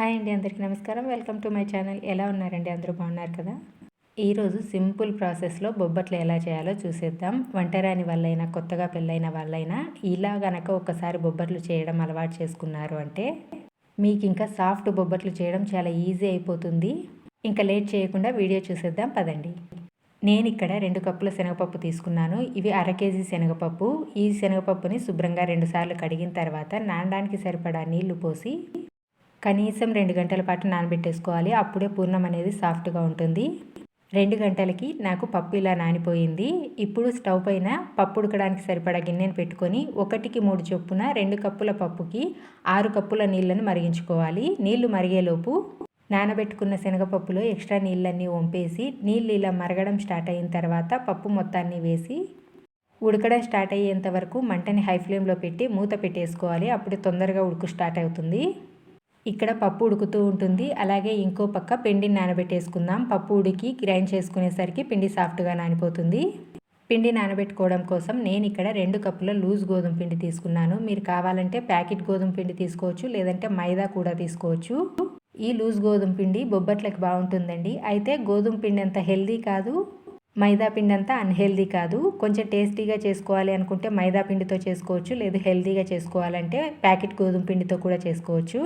Hi అండి అందరికీ నమస్కారం. Welcome to my channel. ఎలా ఉన్నారండి? అందరూ బాగున్నారు కదా? ఈరోజు సింపుల్ ప్రాసెస్లో బొబ్బట్లు ఎలా చేయాలో చూసేద్దాం. వంటరాని వాళ్ళైనా కొత్తగా పెళ్ళైన వాళ్ళైనా ఇలా గనక ఒకసారి బొబ్బట్లు చేయడం అలవాటు చేసుకున్నారు అంటే మీకు ఇంకా సాఫ్ట్ బొబ్బట్లు చేయడం చాలా ఈజీ అయిపోతుంది. ఇంకా లేట్ చేయకుండా వీడియో చూసేద్దాం పదండి. నేను ఇక్కడ రెండు కప్పుల శనగపప్పు తీసుకున్నాను. ఇవి అర కేజీ శనగపప్పు. ఈ శనగపప్పుని శుభ్రంగా రెండుసార్లు కడిగిన తర్వాత నానడానికి సరిపడా నీళ్ళు పోసి కనీసం రెండు గంటల పాటు నానబెట్టేసుకోవాలి. అప్పుడే పూర్ణం అనేది సాఫ్ట్గా ఉంటుంది. రెండు గంటలకి నాకు పప్పు ఇలా నానిపోయింది. ఇప్పుడు స్టవ్ పైన పప్పు ఉడకడానికి సరిపడా గిన్నెను పెట్టుకొని ఒకటికి మూడు చొప్పున రెండు కప్పుల పప్పుకి ఆరు కప్పుల నీళ్ళను మరిగించుకోవాలి. నీళ్ళు మరిగేలోపు నానబెట్టుకున్న శనగపప్పులో ఎక్స్ట్రా నీళ్ళన్నీ వంపేసి నీళ్ళు ఇలా మరగడం స్టార్ట్ అయిన తర్వాత పప్పు మొత్తాన్ని వేసి ఉడకడం స్టార్ట్ అయ్యేంత వరకు మంటని హై ఫ్లేమ్లో పెట్టి మూత పెట్టేసుకోవాలి. అప్పుడు తొందరగా ఉడుకు స్టార్ట్ అవుతుంది. ఇక్కడ పప్పు ఉడుకుతూ ఉంటుంది. అలాగే ఇంకో పక్క పిండిని నానబెట్టేసుకుందాం. పప్పు ఉడికి గ్రైండ్ చేసుకునేసరికి పిండి సాఫ్ట్గా నానిపోతుంది. పిండి నానబెట్టుకోవడం కోసం నేను ఇక్కడ రెండు కప్పుల లూజ్ గోధుమ పిండి తీసుకున్నాను. మీరు కావాలంటే ప్యాకెట్ గోధుమ పిండి తీసుకోవచ్చు లేదంటే మైదా కూడా తీసుకోవచ్చు. ఈ లూజ్ గోధుమ పిండి బొబ్బట్లకి బాగుంటుందండి. అయితే గోధుమ పిండి అంత హెల్దీ కాదు మైదా పిండి అంతా అన్హెల్దీ కాదు. కొంచెం టేస్టీగా చేసుకోవాలి అనుకుంటే మైదా పిండితో చేసుకోవచ్చు లేదు హెల్దీగా చేసుకోవాలంటే ప్యాకెట్ గోధుమ పిండితో కూడా చేసుకోవచ్చు.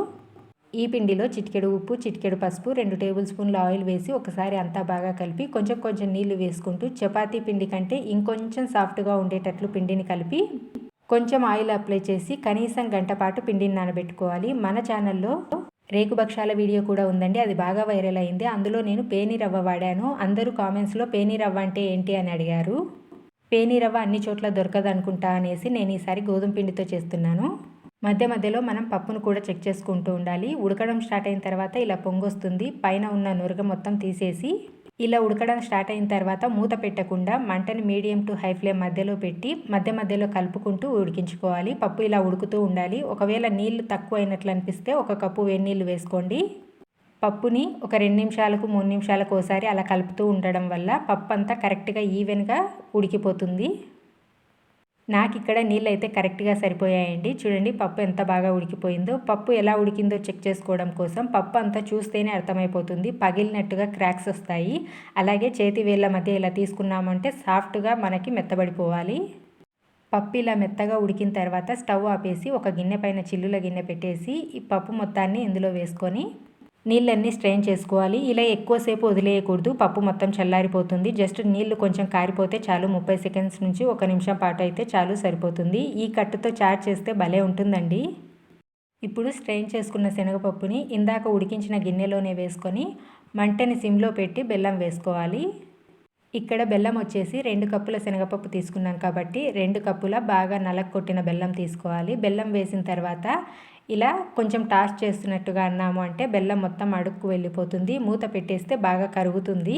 ఈ పిండిలో చిటికెడు ఉప్పు చిటికెడు పసుపు రెండు టేబుల్ స్పూన్ల ఆయిల్ వేసి ఒకసారి అంతా బాగా కలిపి కొంచెం కొంచెం నీళ్ళు వేసుకుంటూ చపాతీ పిండి కంటే ఇంకొంచెం సాఫ్ట్గా ఉండేటట్లు పిండిని కలిపి కొంచెం ఆయిల్ అప్లై చేసి కనీసం గంట పాటు పిండిని నానబెట్టుకోవాలి. మన ఛానల్లో రేకుభక్షాల వీడియో కూడా ఉందండి. అది బాగా వైరల్ అయింది. అందులో నేను పేని రవ్వ వాడాను. అందరూ కామెంట్స్లో పేని రవ్వ అంటే ఏంటి అని అడిగారు. పేని రవ్వ అన్ని చోట్ల దొరకదు అనుకుంటా అనేసి నేను ఈసారి గోధుమ పిండితో చేస్తున్నాను. మధ్య మధ్యలో మనం పప్పును కూడా చెక్ చేసుకుంటూ ఉండాలి. ఉడకడం స్టార్ట్ అయిన తర్వాత ఇలా పొంగొస్తుంది. పైన ఉన్న నురగ మొత్తం తీసేసి ఇలా ఉడకడం స్టార్ట్ అయిన తర్వాత మూత పెట్టకుండా మంటని మీడియం టు హై ఫ్లేమ్ మధ్యలో పెట్టి మధ్య మధ్యలో కలుపుకుంటూ ఉడికించుకోవాలి. పప్పు ఇలా ఉడుకుతూ ఉండాలి. ఒకవేళ నీళ్ళు తక్కువ అయినట్లు అనిపిస్తే ఒక కప్పు వేడి నీళ్ళు వేసుకోండి. పప్పుని ఒక రెండు నిమిషాలకు మూడు నిమిషాలకు ఒకసారి అలా కలుపుతూ ఉండడం వల్ల పప్పు అంతా కరెక్ట్గా ఈవెన్గా ఉడికిపోతుంది. నాకు ఇక్కడ నీళ్ళు అయితే కరెక్ట్గా సరిపోయాయండి. చూడండి పప్పు ఎంత బాగా ఉడికిపోయిందో. పప్పు ఎలా ఉడికిందో చెక్ చేసుకోవడం కోసం పప్పు అంతా చూస్తేనే అర్థమైపోతుంది. పగిలినట్టుగా క్రాక్స్ వస్తాయి. అలాగే చేతి వేళ్ళ మధ్య ఇలా తీసుకున్నామంటే సాఫ్ట్గా మనకి మెత్తబడిపోవాలి. పప్పు ఇలా మెత్తగా ఉడికిన తర్వాత స్టవ్ ఆపేసి ఒక గిన్నె పైన చిల్లుల గిన్నె పెట్టేసి ఈ పప్పు మొత్తాన్ని ఇందులో వేసుకొని నీళ్ళన్నీ స్ట్రెయిన్ చేసుకోవాలి. ఇలా ఎక్కువసేపు వదిలేయకూడదు. పప్పు మొత్తం చల్లారిపోతుంది. జస్ట్ నీళ్ళు కొంచెం కారిపోతే చాలు. ముప్పై సెకండ్స్ నుంచి ఒక నిమిషం పాటు అయితే చాలు సరిపోతుంది. ఈ కట్టుతో చాట్ చేస్తే భలే ఉంటుందండి. ఇప్పుడు స్ట్రెయిన్ చేసుకున్న శనగపప్పుని ఇందాక ఉడికించిన గిన్నెలోనే వేసుకొని మంటని సిమ్లో పెట్టి బెల్లం వేసుకోవాలి. ఇక్కడ బెల్లం వచ్చేసి రెండు కప్పుల శనగపప్పు తీసుకున్నాం కాబట్టి రెండు కప్పుల బాగా నలక కొట్టిన బెల్లం తీసుకోవాలి. బెల్లం వేసిన తర్వాత ఇలా కొంచెం టాస్ చేస్తున్నట్టుగా అన్నాము అంటే బెల్లం మొత్తం అడుక్కు వెళ్ళిపోతుంది. మూత పెట్టేస్తే బాగా కరుగుతుంది.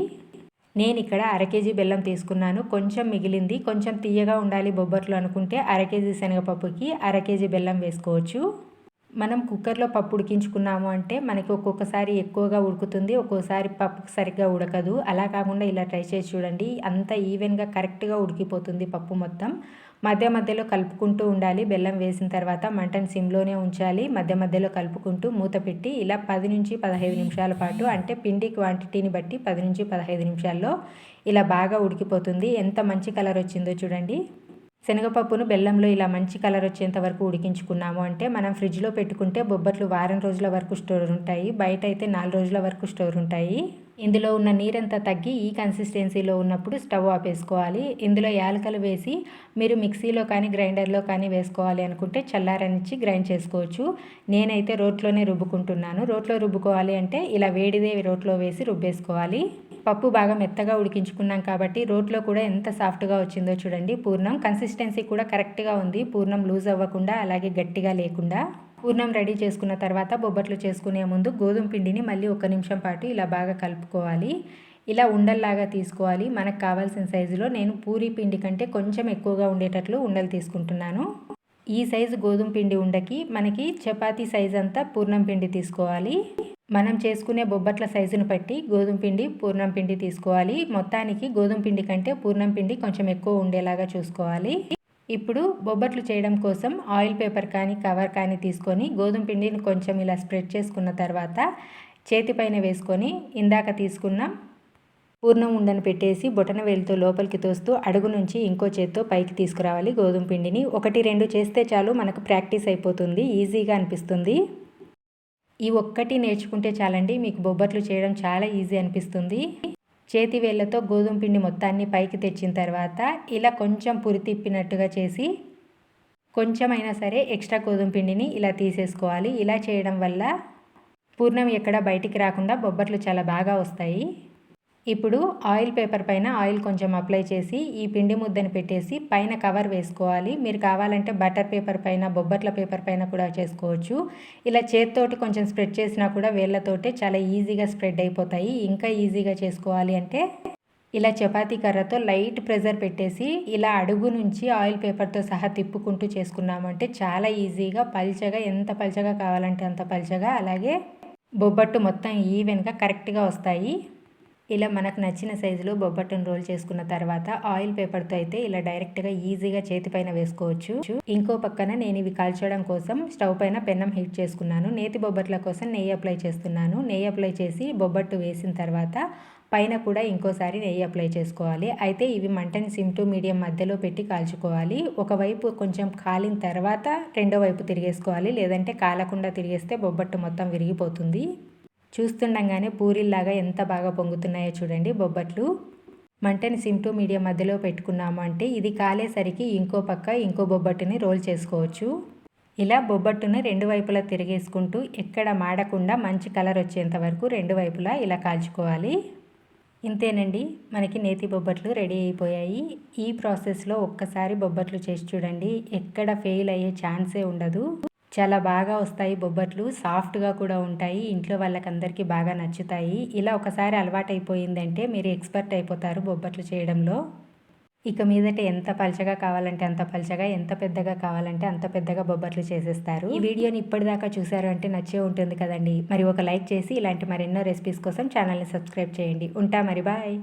నేను ఇక్కడ అర కేజీ బెల్లం తీసుకున్నాను. కొంచెం మిగిలింది. కొంచెం తీయగా ఉండాలి బొబ్బట్లు అనుకుంటే అర కేజీ శనగపప్పుకి అర కేజీ బెల్లం వేసుకోవచ్చు. మనం కుక్కర్లో పప్పు ఉడికించుకున్నాము అంటే మనకి ఒక్కొక్కసారి ఎక్కువగా ఉడుకుతుంది ఒక్కోసారి పప్పు సరిగ్గా ఉడకదు. అలా కాకుండా ఇలా ట్రై చేసి చూడండి. అంత ఈవెన్గా కరెక్ట్గా ఉడికిపోతుంది పప్పు మొత్తం. మధ్య మధ్యలో కలుపుకుంటూ ఉండాలి. బెల్లం వేసిన తర్వాత మంటను సిమ్లోనే ఉంచాలి. మధ్య మధ్యలో కలుపుకుంటూ మూత పెట్టి ఇలా పది నుంచి పదహైదు నిమిషాల పాటు అంటే పిండి క్వాంటిటీని బట్టి పది నుంచి పదహైదు నిమిషాల్లో ఇలా బాగా ఉడికిపోతుంది. ఎంత మంచి కలర్ వచ్చిందో చూడండి. శనగపప్పును బెల్లంలో ఇలా మంచి కలర్ వచ్చేంత వరకు ఉడికించుకున్నాము. అంటే మనం ఫ్రిడ్జ్లో పెట్టుకుంటే బొబ్బట్లు వారం రోజుల వరకు స్టోర్ ఉంటాయి. బయట అయితే నాలుగు రోజుల వరకు స్టోర్ ఉంటాయి. ఇందులో ఉన్న నీరంతా తగ్గి ఈ కన్సిస్టెన్సీలో ఉన్నప్పుడు స్టవ్ ఆపేసుకోవాలి ఇందులో యాలకలు వేసి మీరు మిక్సీలో కానీ గ్రైండర్లో కానీ వేసుకోవాలి అనుకుంటే చల్లారనిచ్చి గ్రైండ్ చేసుకోవచ్చు. నేనైతే రోట్లోనే రుబ్బుకుంటున్నాను. రోట్లో రుబ్బుకోవాలి అంటే ఇలా వేడిదే రోట్లో వేసి రుబ్బేసుకోవాలి. పప్పు బాగా మెత్తగా ఉడికించుకున్నాం కాబట్టి రోట్లో కూడా ఎంత సాఫ్ట్గా వచ్చిందో చూడండి. పూర్ణం. కన్సిస్టెన్సీ కూడా కరెక్ట్గా ఉంది. పూర్ణం లూజ్ అవ్వకుండా అలాగే గట్టిగా లేకుండా. పూర్ణం రెడీ చేసుకున్న తర్వాత బొబ్బట్లు చేసుకునే ముందు గోధుమ పిండిని మళ్ళీ ఒక నిమిషం పాటు ఇలా బాగా కలుపుకోవాలి. ఇలా ఉండల్లాగా తీసుకోవాలి. మనకు కావాల్సిన సైజులో నేను పూరీ పిండి కంటే కొంచెం ఎక్కువగా ఉండేటట్లు ఉండలు తీసుకుంటున్నాను. ఈ సైజు గోధుమ పిండి ఉండకి మనకి చపాతీ సైజ్ అంతా పూర్ణం పిండి తీసుకోవాలి. మనం చేసుకునే బొబ్బట్ల సైజును బట్టి గోధుమ పిండి పూర్ణం పిండి తీసుకోవాలి. మొత్తానికి గోధుమ పిండి కంటే పూర్ణం పిండి కొంచెం ఎక్కువ ఉండేలాగా చూసుకోవాలి. ఇప్పుడు బొబ్బట్లు చేయడం కోసం ఆయిల్ పేపర్ కానీ కవర్ కానీ తీసుకొని గోధుమ పిండిని కొంచెం ఇలా స్ప్రెడ్ చేసుకున్న తర్వాత చేతిపైన వేసుకొని ఇందాక తీసుకున్న పూర్ణం ఉండను పెట్టేసి బొటన వేలుతో లోపలికి తోస్తూ అడుగు నుంచి ఇంకో చేత్తో పైకి తీసుకురావాలి గోధుమ పిండిని. ఒకటి రెండు చేస్తే చాలు మనకు ప్రాక్టీస్ అయిపోతుంది ఈజీగా అనిపిస్తుంది. ఈ ఒక్కటి నేర్చుకుంటే చాలండి మీకు బొబ్బట్లు చేయడం చాలా ఈజీ అనిపిస్తుంది. చేతి వేళ్ళతో గోధుమ పిండి మొత్తాన్ని పైకి తెచ్చిన తర్వాత ఇలా కొంచెం పురి తిప్పినట్టుగా చేసి కొంచెమైనా సరే ఎక్స్ట్రా గోధుమ పిండిని ఇలా తీసేసుకోవాలి. ఇలా చేయడం వల్ల పూర్ణం ఎక్కడ బయటికి రాకుండా బొబ్బట్లు చాలా బాగా వస్తాయి. ఇప్పుడు ఆయిల్ పేపర్ పైన ఆయిల్ కొంచెం అప్లై చేసి ఈ పిండి ముద్దని పెట్టేసి పైన కవర్ వేసుకోవాలి. మీరు కావాలంటే బటర్ పేపర్ పైన బొబ్బట్ల పేపర్ పైన కూడా చేసుకోవచ్చు. ఇలా చేతితోటి కొంచెం స్ప్రెడ్ చేసినా కూడా వేళ్ళతోటే చాలా ఈజీగా స్ప్రెడ్ అయిపోతాయి. ఇంకా ఈజీగా చేసుకోవాలి అంటే ఇలా చపాతీ కర్రతో లైట్ ప్రెజర్ పెట్టేసి ఇలా అడుగు నుంచి ఆయిల్ పేపర్తో సహా తిప్పుకుంటూ చేసుకున్నామంటే చాలా ఈజీగా పల్చగా ఎంత పల్చగా కావాలంటే అంత పల్చగా అలాగే బొబ్బట్టు మొత్తం ఈవెన్గా కరెక్ట్గా వస్తాయి. ఇలా మనకు నచ్చిన సైజులో బొబ్బట్టును రోల్ చేసుకున్న తర్వాత ఆయిల్ పేపర్తో అయితే ఇలా డైరెక్ట్గా ఈజీగా చేతి పైన వేసుకోవచ్చు. ఇంకో పక్కన నేను ఇవి కాల్చడం కోసం స్టవ్ పైన పెన్నం హీట్ చేసుకున్నాను. నేతి బొబ్బట్ల కోసం నెయ్యి అప్లై చేస్తున్నాను. నెయ్యి అప్లై చేసి బొబ్బట్టు వేసిన తర్వాత పైన కూడా ఇంకోసారి నెయ్యి అప్లై చేసుకోవాలి. అయితే ఇవి మంటని సిమ్ టు మీడియం మధ్యలో పెట్టి కాల్చుకోవాలి. ఒకవైపు కొంచెం కాలిన తర్వాత రెండో వైపు తిరిగేసుకోవాలి. లేదంటే కాలకుండా తిరిగేస్తే బొబ్బట్టు మొత్తం విరిగిపోతుంది. చూస్తుండగానే పూరీల్లాగా ఎంత బాగా పొంగుతున్నాయో చూడండి బొబ్బట్లు. మంటని సిమ్ టు మీడియం మధ్యలో పెట్టుకున్నాము అంటే ఇది కాలేసరికి ఇంకో పక్క ఇంకో బొబ్బట్టుని రోల్ చేసుకోవచ్చు. ఇలా బొబ్బట్టును రెండు వైపులా తిరిగేసుకుంటూ ఎక్కడ మాడకుండా మంచి కలర్ వచ్చేంత వరకు రెండు వైపులా ఇలా కాల్చుకోవాలి. ఇంతేనండి మనకి నేతి బొబ్బట్లు రెడీ అయిపోయాయి. ఈ ప్రాసెస్లో ఒక్కసారి బొబ్బట్లు చేసి చూడండి ఎక్కడ ఫెయిల్ అయ్యే ఛాన్సే ఉండదు. చాలా బాగా వస్తాయి బొబ్బట్లు సాఫ్ట్గా కూడా ఉంటాయి ఇంట్లో వాళ్ళకందరికీ బాగా నచ్చుతాయి. ఇలా ఒకసారి అలవాటైపోయిందంటే మీరు ఎక్స్పర్ట్ అయిపోతారు బొబ్బట్లు చేయడంలో. ఇక మీదట ఎంత పలచగా కావాలంటే అంత పలచగా ఎంత పెద్దగా కావాలంటే అంత పెద్దగా బొబ్బట్లు చేసేస్తారు. ఈ వీడియోని ఇప్పటిదాకా చూసారు అంటే నచ్చే ఉంటుంది కదండి. మరి ఒక లైక్ చేసి ఇలాంటి మరెన్నో రెసిపీస్ కోసం ఛానల్ని సబ్స్క్రైబ్ చేయండి. ఉంటా మరి బాయ్.